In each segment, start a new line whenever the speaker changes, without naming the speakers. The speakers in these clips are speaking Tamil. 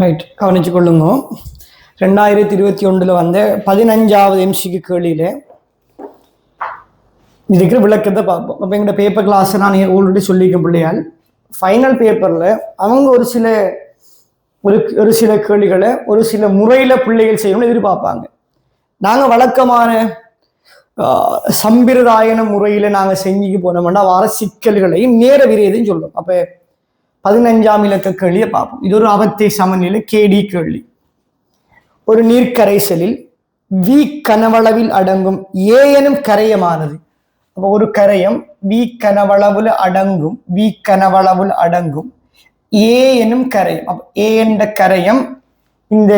ரைட் கவனிச்சு கொள்ளுங்க ரெண்டாயிரத்தி இருபத்தி ஒன்றில் வந்த பதினஞ்சாவது எம்சிக்கு கேள்வியில் இதுக்கு விளக்கத்தை பார்ப்போம். அப்போ எங்கள்கிட்ட பேப்பர் கிளாஸ் நான் ஆல்ரெடி சொல்லியிருக்கேன் பிள்ளையால். ஃபைனல் பேப்பரில் அவங்க ஒரு சில ஒரு ஒரு சில கேள்விகளை ஒரு சில முறையில் பிள்ளைகள் செய்யணும்னு எதிர்பார்ப்பாங்க. நாங்கள் வழக்கமான சம்பிரதாயன முறையில் நாங்கள் செஞ்சுக்கு போனோம்னா வர சிக்கல்களையும் நேர விரையதையும் சொல்லுவோம் அப்போ பதினஞ்சாம் இலக்க கேள்வியை பார்ப்போம். இது ஒரு அவத்தை சமநிலை கேடி கேள்வி. ஒரு நீர்க்கரைசலில் வி கனவளவில் அடங்கும் ஏ எனும் கரையமானது. அப்போ ஒரு கரையம் வி கனவளவில் அடங்கும் வி கனவளவில் அடங்கும் ஏ எனும் கரையம். அப்போ ஏ என்ற கரையம் இந்த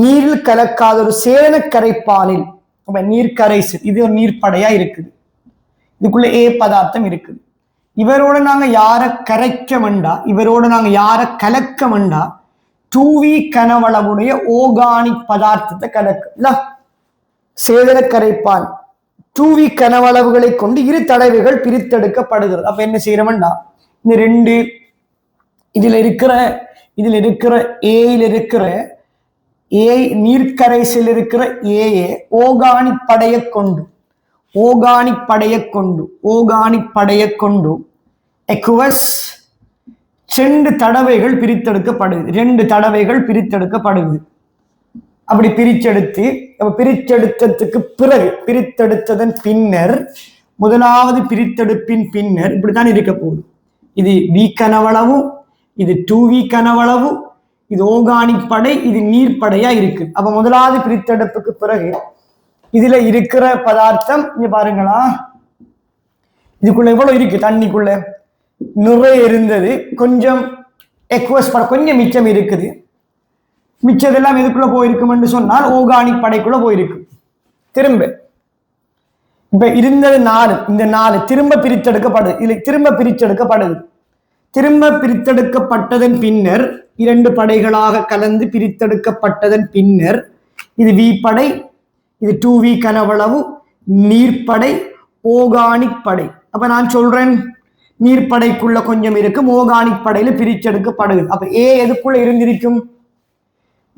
நீரில் கலக்காத ஒரு சேன கரைப்பானில் அப்ப நீர்க்கரைசல் இது ஒரு நீர்ப்படையா இருக்குது. இதுக்குள்ள ஏ பதார்த்தம் இருக்குது. இவரோட நாங்க யார கரைக்க வேண்டா இவரோட நாங்க யார கலக்க வேண்டா தூவி கனவளவுடைய ஓகானிக் பதார்த்தத்தை கலக்குல இல்ல சேதன கரைப்பான். தூவி கனவளவுகளை கொண்டு இரு தடவைகள் பிரித்தெடுக்கப்படுகிறது. அப்ப என்ன செய்யறோம்னா இந்த ரெண்டு இதுல இருக்கிற இதுல இருக்கிற ஏயில் இருக்கிற ஏ நீர்க்கரைசில் இருக்கிற ஏஏ ஓகானிக் படைய கொண்டு ஓகானிக் படைய கொண்டு ஓகானிக் படைய கொண்டு எக்குவஸ் ரெண்டு தடவைகள் பிரித்தெடுக்கப்படுது ரெண்டு தடவைகள் பிரித்தெடுக்கப்படுது. அப்படி பிரிச்செடுத்து அப்ப பிரிச்செடுத்ததுக்கு பிறகு பிரித்தெடுத்ததன் பின்னர் முதலாவது பிரித்தெடுப்பின் பின்னர் இப்படித்தான் இருக்க போகுது. இது வி கனவளவு இது டூ வி கனவளவு இது ஓகானிக் படை இது நீர்ப்படையா இருக்கு. அப்ப முதலாவது பிரித்தெடுப்புக்கு பிறகு இதுல இருக்கிற பதார்த்தம் இங்க பாருங்களா. இதுக்குள்ள எவ்வளவு இருக்கு? தண்ணிக்குள்ள. நிறைய இருந்தது கொஞ்சம் எக்வஸ் பட கொஞ்சம் மிச்சம் இருக்குது. மிச்சதெல்லாம் எதுக்குள்ள போயிருக்கும்னு சொன்னால் ஓகானிக் படைக்குள்ள போயிருக்கு. திரும்ப. இப்ப இருந்தது நாலு. இந்த நாலு திரும்ப பிரித்தெடுக்கப்படுது. இல்லை திரும்ப பிரித்தெடுக்கப்படுது. திரும்ப பிரித்தெடுக்கப்பட்டதன் பின்னர் இரண்டு படைகளாக கலந்து பிரித்தெடுக்கப்பட்டதன் பின்னர் இது வி படை இது டூ வி கனவளவு நீர்ப்படை ஓகானிக் படை. அப்ப நான் சொல்றேன் நீர்ப்படைக்குள்ள கொஞ்சம் இருக்கும் ஓகானிக் படையில பிரிச்செடுக்கப்படுது. அப்ப ஏ எதுக்குள்ள இருந்திருக்கும்?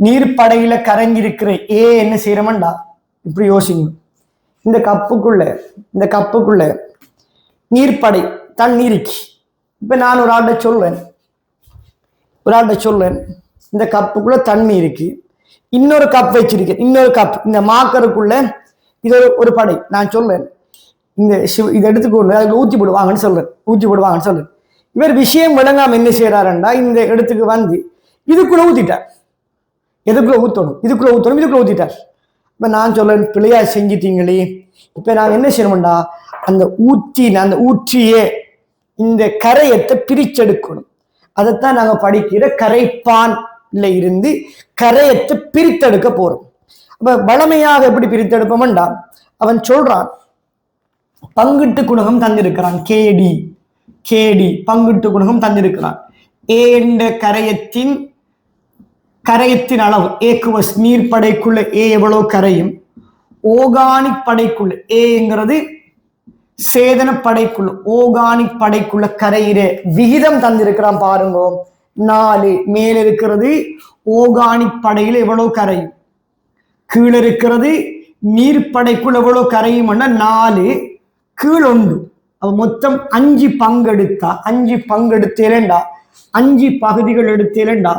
நீர்ப்படையில கரைஞ்சிருக்கிற ஏ என்ன செய்யறமண்டா? இப்படி யோசிங்க. இந்த கப்புக்குள்ள இந்த கப்புக்குள்ள நீர்ப்படை தண்ணீருக்கு இப்ப நான் ஒரு ஆள்கிட்ட சொல்றேன். ஒரு ஆள்கிட்ட சொல்றேன். இந்த கப்புக்குள்ள தண்ணி இருக்கு. இன்னொரு கப் வச்சிருக்கேன். இன்னொரு கப். இந்த மாக்கருக்குள்ள இது ஒரு- ஒரு படை. நான் சொல்றேன். இந்த சிவ இதை எடுத்துக்கொண்டு அதுக்கு ஊத்தி போடுவாங்கன்னு சொல்கிறேன் ஊத்தி போடுவாங்கன்னு சொல்கிறேன் இவர் விஷயம் விளங்காமல் என்ன செய்கிறாருண்டா இந்த இடத்துக்கு வந்து இதுக்குள்ள ஊற்றிட்டார் எதுக்குள்ள ஊத்தணும்? இதுக்குள்ள ஊத்தணும் இதுக்குள்ள ஊத்திட்டார். இப்ப நான் சொல்றேன் பிள்ளையா செஞ்சிட்டீங்களே. இப்ப நான் என்ன செய்யணும்டா அந்த ஊற்றி அந்த ஊற்றியே இந்த கரையத்தை பிரிச்செடுக்கணும். அதைத்தான் நாங்க படிக்கிற கரைப்பான்ல இருந்து கரையத்தை பிரித்தெடுக்க போறோம். அப்ப வளமையாக எப்படி பிரித்தெடுப்போம்டா அவன் சொல்றான் பங்கிட்டு குணகம் தந்திருக்கிறான். கேடி. கேடி பங்கிட்டு குணகம் தந்திருக்கிறான். ஏ என்ற கரையத்தின் கரையத்தின் அளவு ஏக்குவஸ் நீர் படைக்குள்ள ஏ எவ்வளோ கரையும்? ஓகானிக் படைக்குள்ள ஏங்கிறது சேதன படைக்குள்ள ஓகானிக் படைக்குள்ள கரையிற விகிதம் தந்திருக்கிறான் பாருங்க. நாலு மேல இருக்கிறது ஓகானிக் படையில் எவ்வளவு கரையும்? கீழே இருக்கிறது நீர்ப்படைக்குள் எவ்வளவு கரையும்னா நாலு. கீழொண்டு. அவ அப்ப மொத்தம் அஞ்சு பங்கெடுத்தா அஞ்சு பங்கெடுத்தேலண்டா அஞ்சு பகுதிகள் எடுத்தேலண்டா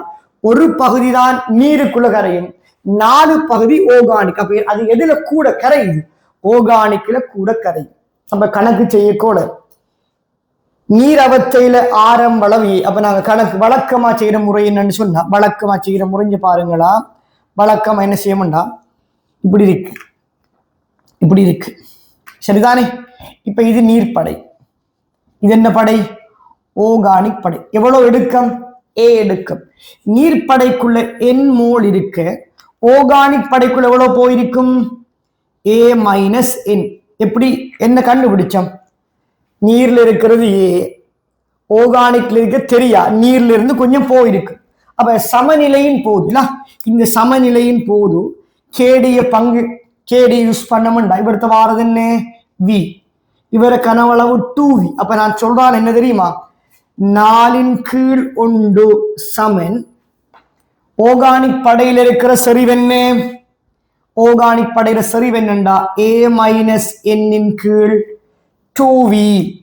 ஒரு பகுதி தான் நீருக்குள்ள கரையும் நாலு பகுதி ஓகானிக். அப்ப அது எதுல கூட கரையுது? ஓகானிக்ல கூட கரையும். நம்ம கணக்கு செய்யக்கூட நீர் அவத்தையில ஆரம் வளவி அப்ப நாங்க கணக்கு வழக்கமா செய்யற முறை என்னன்னு சொன்னா வழக்கமா செய்யற முறைஞ்சு பாருங்களா வழக்கமா என்ன செய்யணும்டா இப்படி இருக்கு. இப்படி இருக்கு. சரிதானே? இப்ப இது நீர்ப்படை. இது என்ன படை? ஓகானிக் படை. எவ்வளவு எடுக்கம் ஏ எடுக்கம் நீர்ப்படைக்குள்ள என் மோல் இருக்க ஓகானிக் படைக்குள்ள எவ்வளவு போயிருக்கும்? A minus N. எப்படி? என்ன கண்டுபிடிச்சோம்? நீர்ல இருக்கிறது ஏ. ஓகானிக்ல இருக்க தெரியா? நீர்ல இருந்து கொஞ்சம் போயிருக்கு. அப்ப சமநிலையின் போது இல்ல? இந்த சமநிலையின் போது கேடிய பங்கு கேடி யூஸ் பண்ணமுண்டா இவர்த்த வாரது என்ன? வி. இவர கனவளவு டூ அப்ப நான் சொல்றான் என்ன தெரியுமா? நாலின் கீழ் உண்டு சமன். ஓகானிக் படையில் இருக்கிற செறிவென்னு? ஓகானிக் படையில செறிவென்னண்டா ஏ மைனஸ் என்னின் கீழ் டூவி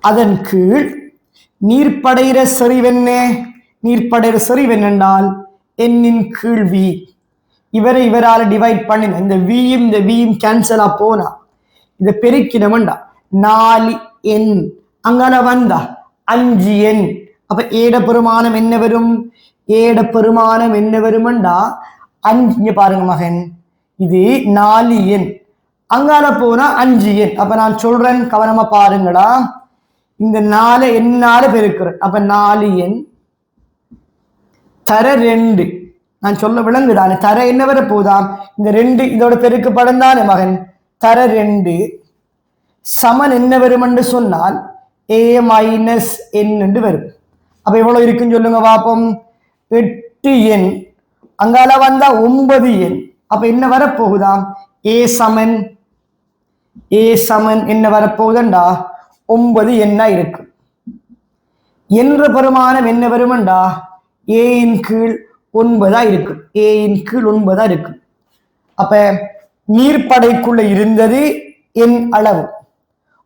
அதன் கீழ் நீர்ப்படையிற செறிவென்ன? நீர்ப்படையிற செறிவென்னால் என்னின் கீழ் வி இவரை இவரால் டிவைட் பண்ணின. இந்த வியும் இந்த வியும் கேன்சலா போனா. இதை பெருக்கினவன்டா நாலு எண் அங்கன வந்தா அஞ்சு எண் அப்ப ஏட பெருமானம் என்ன வரும் ஏட பெருமானம் என்ன வருமண்டா அஞ்சு இங்க பாருங்க மகன் இது நாலு எண் அங்கால போனா அஞ்சு எண் அப்ப நான் சொல்றேன் கவனமா பாருங்கடா இந்த நாலு எண்ணால பெருக்கிறேன் அப்ப நாலு எண் தர ரெண்டு நான் சொல்ல விளங்குதானே தர என்ன வர போதாம் இந்த ரெண்டு இதோட பெருக்கு படம் தானே மகன் தர ரெண்டு சமன் என்ன வரும் என்று சொன்னால் ஏ மைனஸ் என் என்று வரும். அப்ப எவ்வளவு இருக்குன்னு சொல்லுங்க பாப்போம் எட்டு எண் அங்கால வந்தா ஒன்பது எண் அப்ப என்ன வரப்போகுதாம்? ஏ சமன். ஏ சமன் என்ன வரப்போகுதண்டா? ஒன்பது எண்ணா இருக்கும். என்ற பெருமானம் என்ன வருமண்டா? ஏயின் கீழ் ஒன்பதா இருக்கும். ஏயின் கீழ் ஒன்பதா இருக்கும். அப்ப நீர்ப்படைக்குள்ள இருந்தது என் அளவு.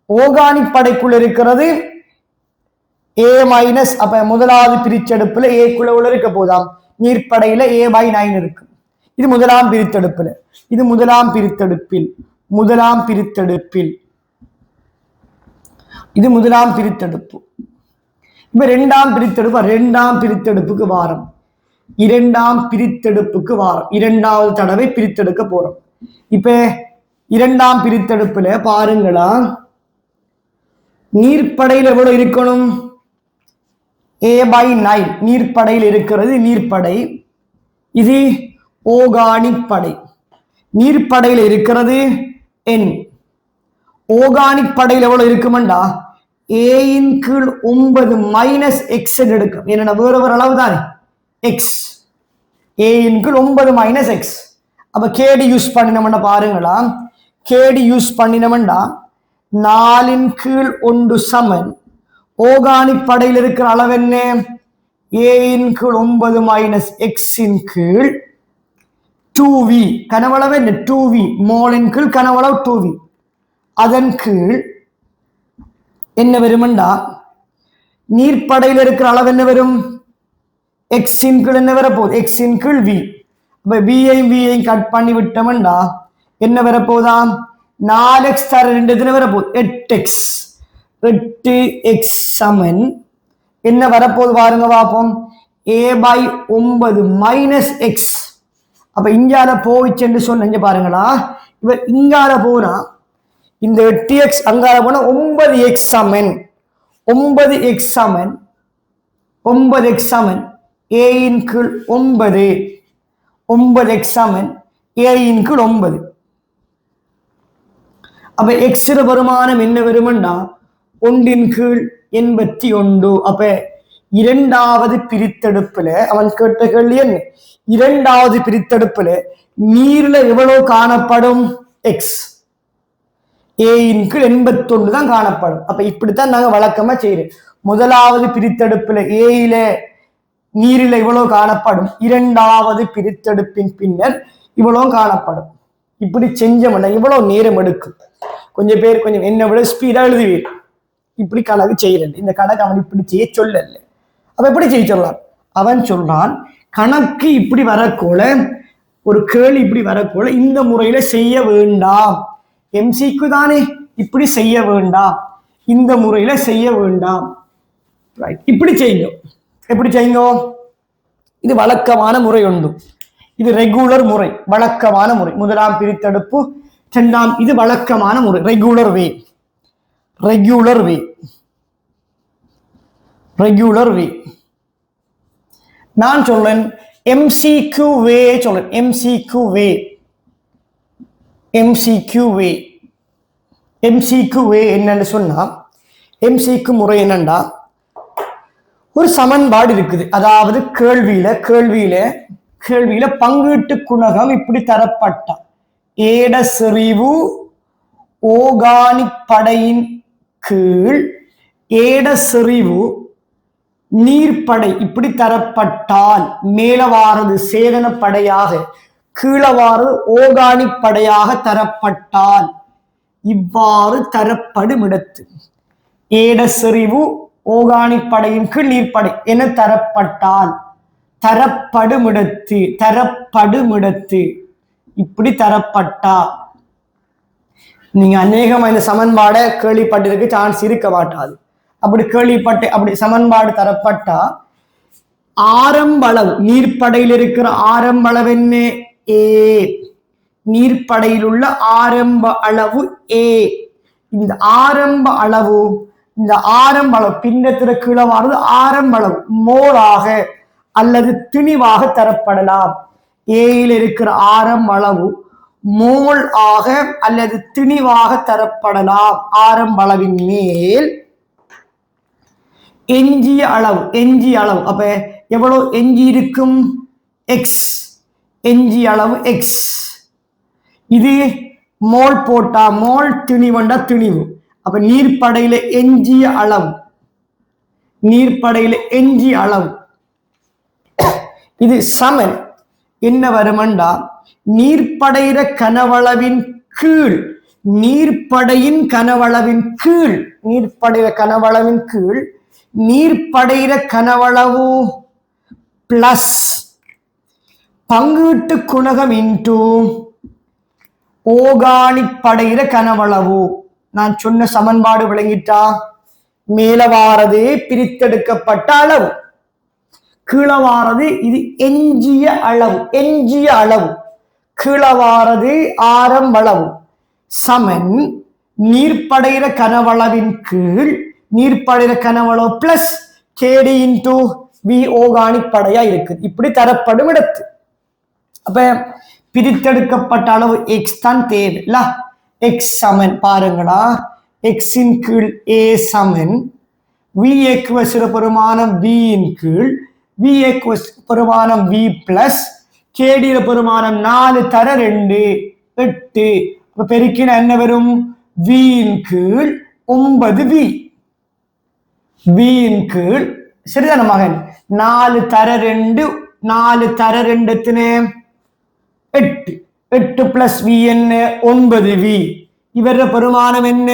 ஓகானிக் படைக்குள்ள இருக்கிறது ஏ மைனஸ் அப்ப முதலாவது பிரிச்செடுப்புல ஏ உள்ள இருக்க போதாம். நீர்ப்படையில ஏ பை நைன் இருக்கு. இது முதலாம் பிரித்தெடுப்புல. இது முதலாம் பிரித்தெடுப்பில். முதலாம் பிரித்தெடுப்பில். இது முதலாம் பிரித்தெடுப்பு. இப்ப ரெண்டாம் பிரித்தெடுப்பு ரெண்டாம் பிரித்தெடுப்புக்கு வாரம். இரண்டாம் பிரித்தெடுப்புக்கு வாரம். இரண்டாவது தடவை பிரித்தெடுக்க போறோம். இப்ப இரண்டாம் பிரித்தெடுப்புல பாருங்களா. நீர்ப்படையில் எவ்வளவு இருக்கணும்? ஏ பை நைன் நீர்ப்படையில் இருக்கிறது நீர்ப்படை. இது ஓகானிக் படை நீர்ப்படையில் இருக்கிறது என் ஓகானிக் படையில் எவ்வளவு இருக்குமெண்டா? ஏயின் கீழ் ஒன்பது மைனஸ் எக்ஸ் எடுக்கும் என்னென்ன? வேறு ஒரு அளவு தானே எக்ஸ் ஏயின் கீழ் ஒன்பது மைனஸ் எக்ஸ் அப்போ கேடி யூஸ் பண்ணினோம்னா பாருங்களா கேடி யூஸ் பண்ணினோம்டா நாலின் கீழ் ஒன்று சமன் ஓகானிக் படையில் இருக்கிற அளவு என்ன ஏயின் கீழ் ஒன்பது மைனஸ் எக்ஸின் கீழ் டூ வி கனவளவு என்ன டூ வி மோலின் கீழ் கனவளவு டூ வி அதன் கீழ் என்ன வருமெண்டா நீர்ப்படையில் இருக்கிற அளவு என்ன வரும் எக்ஸின் கீழ் என்ன வரப்போகுது எக்ஸின் கீழ் வி இப்போ வியையும் வியையும் கட் பண்ணி விட்டோம்டா. என்ன வரப்போதாம் நாலு எக்ஸ் தர ரெண்டு எத்தனை வரப்போகுது? எட்டு எக்ஸ் எட்டு எக்ஸ் சமன். என்ன வரப்போகுது பாருங்க பார்ப்போம். ஏ பை ஒன்பது மைனஸ் எக்ஸ் அப்போ இங்கால போயிச்சுன்னு சொன்ன பாருங்களா. இவர் இங்கால போனா இந்த எட்டு எக்ஸ் அங்கால போனா ஒன்பது எக்ஸ் சமன். ஒன்பது எக்ஸ் சமன். ஒன்பது எக்ஸ் சமன். ஏயின் கீழ் ஒன்பது. ஒன்பது எக்ஸ் சமன் ஏயின் கீழ் ஒன்பது அப்ப எக்ஸிர வருமானம் என்ன வருமெண்டா ஒன்றின் கீழ் எண்பத்தி ஒன்று அப்ப இரண்டாவது பிரித்தெடுப்புல அவன் கேட்ட கேள்வி என்ன இரண்டாவது பிரித்தெடுப்புல நீர்ல எவ்வளவு காணப்படும் எக்ஸ் ஏயின் கீழ் எண்பத்தொன்று தான் காணப்படும் அப்ப இப்படித்தான் நாங்க வழக்கமா செய்யறோம் முதலாவது பிரித்தெடுப்புல ஏயில நீரில் இவ்வளவு காணப்படும். இரண்டாவது பிரித்தெடுப்பின் பின்னர் இவ்வளவும் காணப்படும். இப்படி செஞ்சோம்னா இவ்வளவு நேரம் எடுக்கும். கொஞ்சம் பேர் கொஞ்சம் என்னை விட ஸ்பீடா எழுதுவீர். இப்படி கணக்கு செய்யறது இந்த கணக்கு அவன் இப்படி செய்ய சொல்லல. அப்ப எப்படி செய்ய சொல்றான்? அவன் சொல்றான் கணக்கு இப்படி வரக்கூட ஒரு கேள்வி இப்படி வரக்கூட இந்த முறையில செய்ய வேண்டாம். எம்சிக்கு தானே இப்படி செய்ய வேண்டாம். இந்த முறையில செய்ய வேண்டாம். ரைட் இப்படி செய்யும் எப்படி செய்யுங்க? இது வழக்கமான முறை உண்டு இது ரெகுலர் முறை வழக்கமான முறை. முதலாம் பிரித்தெடுப்பு இரண்டாம் இது வழக்கமான முறை. Regular way regular way regular way நான் சொல்றேன் எம்சிக்யூ வே சொல்றேன். MCQ way MCQ way MCQ way என்னன்னு சொன்னா எம்சிக்கு முறை என்னண்டா? ஒரு சமன்பாடு இருக்குது. அதாவது கேள்வியில கேள்வியில கேள்வியில பங்கீட்டு குணகம் இப்படி தரப்பட்ட. ஏட செறிவு ஓகானிக் படையின் கீழ் ஏட செறிவு நீர்ப்படை இப்படி தரப்பட்டால் மேலவாரது சேதன படையாக கீழவாறு ஓகானிக் படையாக தரப்பட்டால் இவ்வாறு தரப்படும் இடத்து ஏட செறிவு ஓகானிக் படையின் கீழ் நீர்ப்படை என தரப்பட்டால் தரப்படுமிடத்து தரப்படுமிடத்து. இப்படி தரப்பட்டா. நீங்க அநேகமா இந்த சமன்பாடை கேள்விப்பட்டிருக்கு சான்ஸ் இருக்க மாட்டாது. அப்படி கேள்விப்பட்டு அப்படி சமன்பாடு தரப்பட்டா ஆரம்ப அளவு நீர்ப்படையில் இருக்கிற ஆரம்ப அளவு என்ன ஏ. நீர்ப்படையில் உள்ள ஆரம்ப அளவு ஏ. இந்த ஆரம்ப அளவு இந்த ஆரம் அளவு பின்னத்திர கீழே ஆரம் அளவு அல்லது திணிவாக தரப்படலாம். ஏயில் இருக்கிற ஆரம் அளவு மோல் ஆக அல்லது திணிவாக தரப்படலாம். ஆரம் அளவின் மேல் எஞ்சிய அளவு எஞ்சிய அளவு. அப்ப எவ்வளவு எஞ்சி இருக்கும்? எக்ஸ் எஞ்சிய அளவு எக்ஸ் இது மோல் போட்டா மோல் திணிவண்டா திணிவு. அப்ப நீர்ப்படையில எஞ்சிய அளவு. நீர்ப்படையில எஞ்சிய அளவு. இது சமன். என்ன வருமண்டா? நீர்ப்படையிற கனவளவின் கீழ் நீர்ப்படையின் கனவளவின் கீழ் நீர்ப்படையிற கனவளவின் கீழ் நீர்ப்படையிற கனவளவு பிளஸ் பங்கீட்டு குணகம் இன்டூ ஓகானிக் படையிற கனவளவு. நான் சொன்ன சமன்பாடு விளங்கிட்டா? மேலவாரது பிரித்தெடுக்கப்பட்ட அளவு. கீழே இது எஞ்சிய அளவு எஞ்சிய அளவு. கீழே ஆரம் அளவு சமன் நீர்ப்படையிற கனவளவின் கீழ் நீர்ப்படைகிற கனவளவு plus K D into V organic படையா இருக்கு. இப்படி தரப்படும் இடத்து. அப்ப பிரித்தெடுக்கப்பட்ட அளவு எக்ஸ் தான் தேவை எக்ஸ் சமன். பாருங்களா எக்ஸின் கீழ் ஏ சமன். வி எக்வசிற பெருமானம் v இன் கீழ். வி எக்வஸ் பெருமானம் வி பிளஸ் கேடியில பெருமானம் நாலு தர ரெண்டு. எட்டு. அப்ப பெருக்கின என்ன வரும்? V இன் கீழ் ஒன்பது வி வியின் கீழ். சரிதான மகன்? நாலு தர ரெண்டு. நாலு தர ரெண்டு எத்தனை எட்டு. எட்டு பிளஸ் வி என்ன? ஒன்பது வி இவர பெருமானம் என்ன?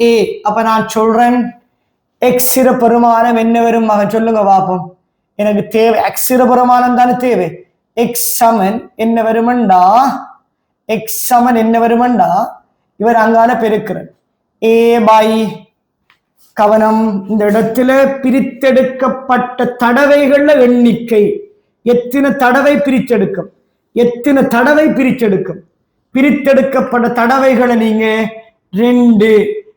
ஏ அப்ப நான் சொல்றேன் எக்ஸிர பெருமானம் என்ன வரும்? மகன் சொல்லுங்க பாப்போம் எனக்கு தேவை எக்ஸிர பெருமானம் தானே தேவை. எக்ஸ் சமன் என்ன வருமண்டா? எக்ஸ் சமன் என்ன வருமண்டா? இவர் அங்கால பெருக்கிறேன் ஏ பாய் கவனம். இந்த இடத்துல பிரித்தெடுக்கப்பட்ட தடவைகள்ல எண்ணிக்கை. எத்தனை தடவை பிரித்தெடுக்கும்? எத்தனை தடவை பிரிச்செடுக்கும் பிரித்தெடுக்கப்பட்ட தடவைகளை நீங்க ரெண்டு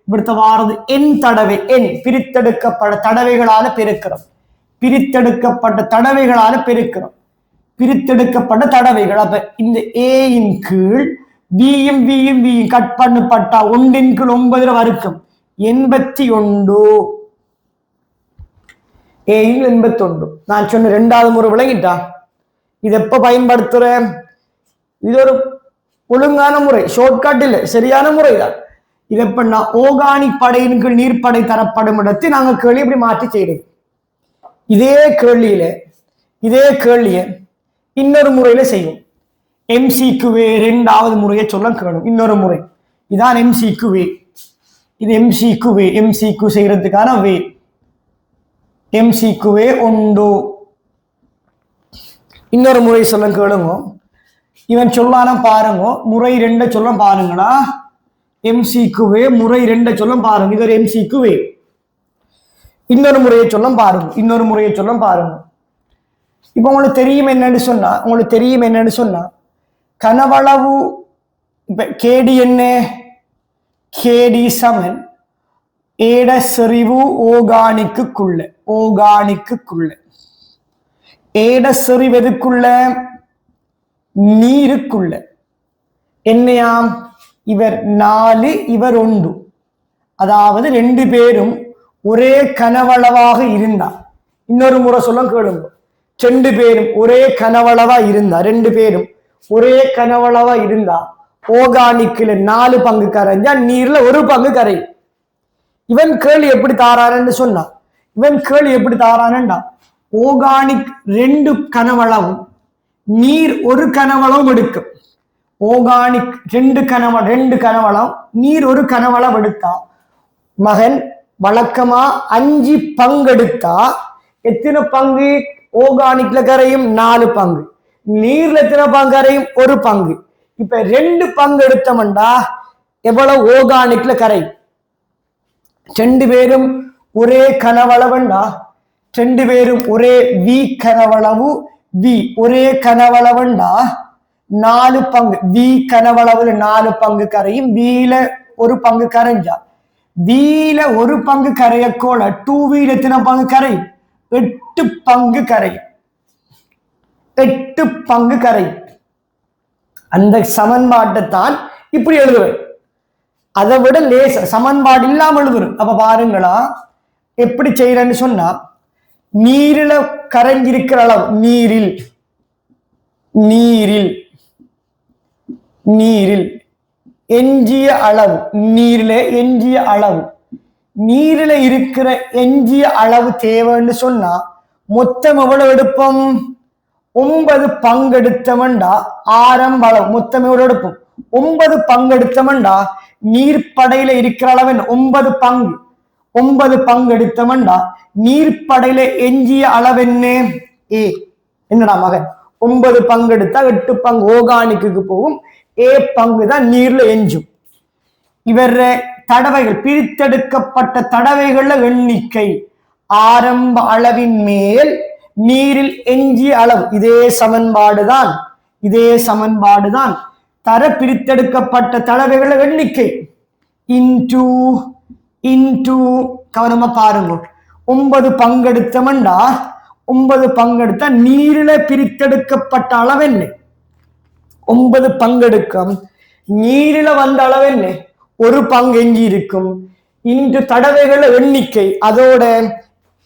இப்படித்த வாரது என் தடவை என் பிரித்தெடுக்கப்பட்ட தடவைகளால பெருக்கிறோம். பிரித்தெடுக்கப்பட்ட தடவைகளால பெருக்கிறோம். பிரித்தெடுக்கப்பட்ட தடவைகள் அப்ப இந்த ஏயின் கீழ் வியும் வியும் வியும் கட் பண்ணப்பட்டா ஒன்றின் கீழ் ஒன்பதுல வர்க்கம் எண்பத்தி ஒன்று. ஏயில் எண்பத்தி ஒன்று. நான் சொன்ன ரெண்டாவது முறை விளங்கிட்டா? இது எப்ப பயன்படுத்துறேன் இது ஒரு ஒழுங்கான முறை ஷார்ட்கட் இல்லை சரியான முறை தான் இது எப்ப நான் ஓகானிக் படையின் கீழ் நீர்ப்படை தரப்படும் இடத்தை நாங்க கேள்வி இப்படி மாற்றி செய்யறது இதே கேள்வியில இதே கேள்வியை இன்னொரு முறையில செய்யும் எம்சிக்குவே ரெண்டாவது முறையை சொல்ல கேளும் இன்னொரு முறை இதான் எம்சிக்குவே இது எம்சிக்குவே எம்சிக்கு செய்யறதுக்கான வே எம்சிக்குவே உண்டு இன்னொரு முறை சொல்ல கேளுங்க. இவன் சொல்லான பாருங்க முறை ரெண்ட சொல்ல பாருங்களா எம்சிக்குவே முறை ரெண்ட சொல்ல பாருங்க. இது ஒரு எம்சிக்குவே இன்னொரு முறையை சொல்ல பாருங்க இன்னொரு முறையை சொல்ல பாருங்க. இப்போ உங்களுக்கு தெரியும் என்னன்னு சொன்னா உங்களுக்கு தெரியும் என்னன்னு சொன்னா கனவளவு இப்ப கேடி என்ன? கேடி சமன் ஏட செறிவு ஓகானிக்குள்ள ஓகானிக்குள்ள ஏட எதுக்குள்ள நீருக்குள்ள. என்னையாம்? இவர் நாலு இவர் ஒன்று. அதாவது ரெண்டு பேரும் ஒரே கனவளவாக இருந்தா இன்னொரு முறை சொல்ல கேளுங்க. ரெண்டு பேரும் ஒரே கனவளவா இருந்தா ரெண்டு பேரும் ஒரே கனவளவா இருந்தா ஓகானிக்ல நாலு பங்கு கரைஞ்சா நீர்ல ஒரு பங்கு கரை இவன் கேள்வி எப்படி தாராருன்னு சொன்னான். இவன் கேள்வி எப்படி தாரானண்டா? ஓகானிக் ரெண்டு கனவளவும் நீர் ஒரு கனவளவும் எடுக்கும். ஓகானிக் ரெண்டு கனவ ரெண்டு கனவளம் நீர் ஒரு கனவளம் எடுத்தா மகன் வழக்கமா அஞ்சு பங்கெடுத்தா எத்தனை பங்கு? ஓகானிக்ல கரையும் நாலு பங்கு. நீர்ல எத்தனை பங்கு கரையும்? ஒரு பங்கு. இப்ப ரெண்டு பங்கு எடுத்தோம்டா எவ்வளவு ஓகானிக்ல கரை? ரெண்டு பேரும் ஒரே கனவளவண்டா. ரெண்டு பேரும் ஒரே வி கனவளவு வி ஒரே கனவளவுண்டா நாலு பங்கு. வி கனவளவுல நாலு பங்கு கரையும் வீல ஒரு பங்கு கரைஞ்சா. வீல ஒரு பங்கு கரையக்கோல டூ வீல எத்தனை பங்கு கரையும்? எட்டு பங்கு கரையும். எட்டு பங்கு கரையும். அந்த சமன்பாட்டை தான் இப்படி எழுதுவேன். அதை விட லேச சமன்பாடு இல்லாமல் எழுதுறேன் அப்ப பாருங்களா எப்படி செய்யறேன்னு சொன்னா நீரில கரைஞ்சிருக்கிற அளவு நீரில். நீரில். நீரில். எஞ்சிய அளவு நீரில எஞ்சிய அளவு. நீரில இருக்கிற எஞ்சிய அளவு தேவைன்னு சொன்னா மொத்தம் எவ்வளவு எடுப்போம்? ஒன்பது பங்கெடுத்தவன்டா ஆரம்ப அளவு மொத்தம் எவ்வளவு எடுப்போம்? ஒன்பது பங்கெடுத்தவன்டா நீர்ப்படையில இருக்கிற அளவு என்ன? ஒன்பது பங்கு. ஒன்பது பங்கெடுத்தவன்டா நீர்ப்படையில எஞ்சிய அளவு ஏ என்னடா மகன் ஒன்பது பங்கெடுத்தா எட்டு பங்கு ஓகானிக்கு போகும் ஏ பங்கு தான் நீர்ல எஞ்சும் இவர் தடவைகள் பிரித்தெடுக்கப்பட்ட தடவைகள்ல எண்ணிக்கை ஆரம்ப அளவின் மேல் நீரில் எஞ்சிய அளவு இதே சமன்பாடுதான் இதே சமன்பாடுதான் தர பிரித்தெடுக்கப்பட்ட தடவைகள எண்ணிக்கை இன்டூ இன்டூ கவனமா பாருங்க. ஒன்பது பங்கெடுத்தவன்டா ஒன்பது பங்கெடுத்த நீரில பிரித்தெடுக்கப்பட்ட அளவு என்ன ஒன்பது பங்கெடுக்கும் நீரில வந்த அளவு என்ன ஒரு பங்கு எங்கி இருக்கும்? இன்று தடவைகள் எண்ணிக்கை அதோட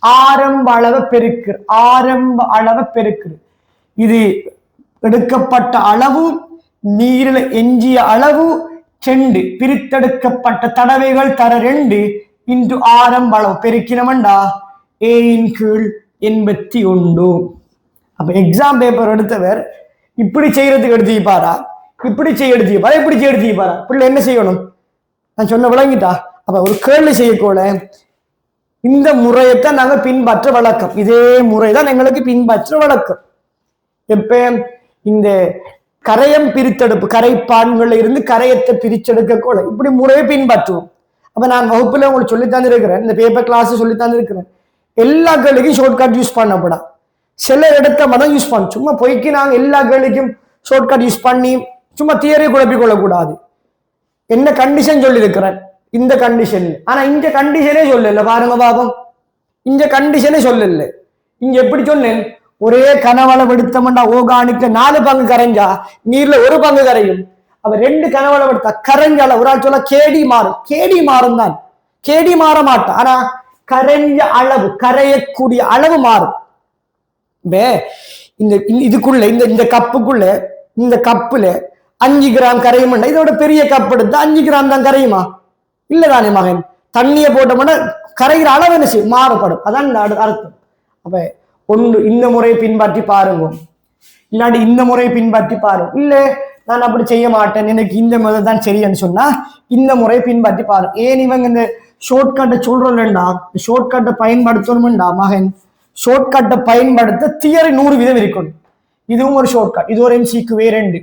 ஆரம்ப அளவை பெருக்கு ஆரம்ப அளவை பெருக்கு. இது எடுக்கப்பட்ட அளவு நீரில் எஞ்சிய அளவு செண்டு பிரித்தெடுக்கப்பட்ட தடவைகள் தர ரெண்டு. இன்று ஆரம் வளவு பெருக்கினவன்டா. ஏயின் கீழ் எண்பத்தி ஒன்று. அப்ப எக்ஸாம் பேப்பர் எடுத்தவர் இப்படி செய்யறதுக்கு எடுத்துக்கிப்பாரா? இப்படி செய்ய எடுத்துக்கிப்பாரா? இப்படி செய்ய எடுத்துக்கிப்பாரா? பிள்ளை என்ன செய்யணும்? நான் சொன்ன விளங்கிட்டா? அப்ப ஒரு கேள்வி செய்யக்கூட இந்த முறையைத்தான் நாங்க பின்பற்ற வழக்கம். இதே முறைதான் எங்களுக்கு பின்பற்ற வழக்கம். எப்ப? இந்த கரையம் பிரித்தெடுப்பு கரைப்பான்களில் இருந்து கரையத்தை பிரிச்செடுக்க கூட இப்படி முறையை பின்பற்றுவோம். அப்ப நான் வகுப்புல உங்களுக்கு சொல்லி தந்திருக்கிறேன். இந்த பேப்பர் கிளாஸ் சொல்லி தந்திருக்கிறேன். எல்லா கேள்விக்கும் ஷார்ட்கட் யூஸ் பண்ணப்படா சில இடத்த மதம் யூஸ் பண்ண சும்மா பொய்க்கு நாங்கள் எல்லா கேள்விக்கும் ஷார்ட்கட் யூஸ் பண்ணி சும்மா தியரி குழப்பிக்கொள்ளக்கூடாது என்ன கண்டிஷன் சொல்லியிருக்கிறேன்? இந்த கண்டிஷன் ஆனா இந்த கண்டிஷனே சொல்லல. பாருங்க பாபம். இந்த கண்டிஷனே சொல்லல. இங்க எப்படி சொன்னேன்? ஒரே கனவளவு எடுத்தோம்னா ஓகானிக்க நாலு பங்கு கரைஞ்சா நீர்ல ஒரு பங்கு கரையும். அவ ரெண்டு கனவளவு எடுத்தா கரைஞ்சால ஒரு ஆள் சொல்ல கேடி மாறும் கேடி மாறும் தான். கேடி மாற மாட்டான் ஆனா கரைஞ்ச அளவு கரையக்கூடிய அளவு மாறும். வே இந்த இதுக்குள்ள இந்த இந்த கப்புக்குள்ள இந்த கப்புல அஞ்சு கிராம் கரையும்னா இதோட பெரிய கப் எடுத்தா அஞ்சு கிராம் தான் கரையுமா? இல்லதானே மகன். தண்ணியை போட்டோம்னா கரைகிற அளவு என்ன செய்யும்? மாறுபடும். அதான் அர்த்தம். அப்ப ஒன்று இந்த முறையை பின்பற்றி பாருங்க. இல்லாட்டி இந்த முறையை பின்பற்றி பாருங்க இல்ல நான் அப்படி செய்ய மாட்டேன். எனக்கு இந்த முறை தான் சரின்னு சொன்னா இந்த முறையை பின்பற்றி பாருங்க ஏன் இவங்க இந்த ஷார்ட்கட்டை சொல்றோம்லண்டா ஷார்ட்கட்டை பயன்படுத்தணும்டா மகன் ஷார்ட்கட்டை பயன்படுத்த தியரி நூறு விதம் இருக்கணும். இதுவும் ஒரு ஷார்ட்கட் இது ஒரு எம்சிக்குவே ரெண்டு.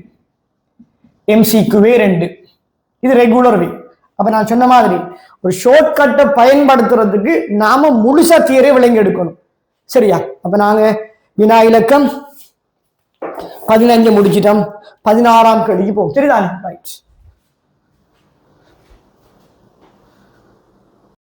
எம்சிக்குவே ரெண்டு. இது ரெகுலர் வே அப்ப நான் சொன்ன மாதிரி ஒரு ஷார்ட்கட்டை பயன்படுத்துறதுக்கு நாம முழுசா தியரை விளங்கி எடுக்கணும். சரியா? அப்ப நாங்க வினா இலக்கம் பதினஞ்சு முடிச்சிட்டோம். பதினாறாம் கேள்விக்கு போவோம். சரிதானே? ரைட்